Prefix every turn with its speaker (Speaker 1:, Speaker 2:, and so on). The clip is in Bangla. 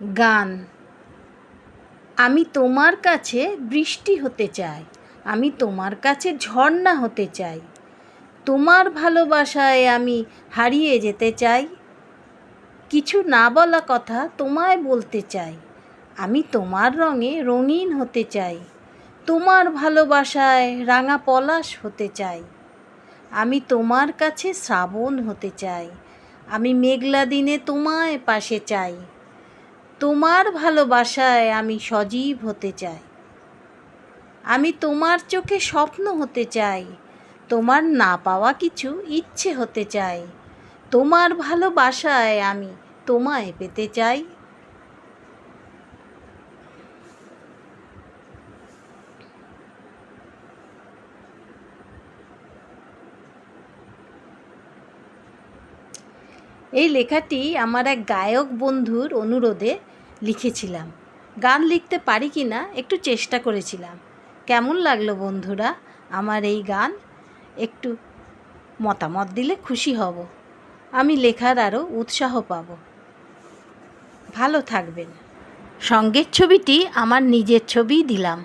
Speaker 1: গান। আমি তোমার কাছে বৃষ্টি হতে চাই, আমি তোমার কাছে ঝর্ণা হতে চাই, তোমার ভালোবাসায় আমি হারিয়ে যেতে চাই, কিছু না বলা কথা তোমায় বলতে চাই, আমি তোমার রঙে রঙিন হতে চাই, তোমার ভালোবাসায় রাঙা পলাশ হতে চাই, আমি তোমার কাছে শ্রাবণ হতে চাই, আমি মেঘলা দিনে তোমায় পাশে চাই তোমার ভালোবাসায় আমি সজীব হতে চাই। আমি তোমার চোখে স্বপ্ন হতে চাই। তোমার না পাওয়া কিছু ইচ্ছে হতে চাই। তোমার ভালোবাসায় আমি তোমায় পেতে চাই। এই লেখাটি আমার এক গায়ক বন্ধুর অনুরোধে লিখেছিলাম। গান লিখতে পারি কি না একটু চেষ্টা করেছিলাম। কেমন লাগল বন্ধুরা আমার এই গান? একটু মতামত দিলে খুশি হব। আমি লেখার আরও উৎসাহ পাব। ভালো থাকবেন। সঙ্গের ছবিটি আমার নিজের ছবিই দিলাম।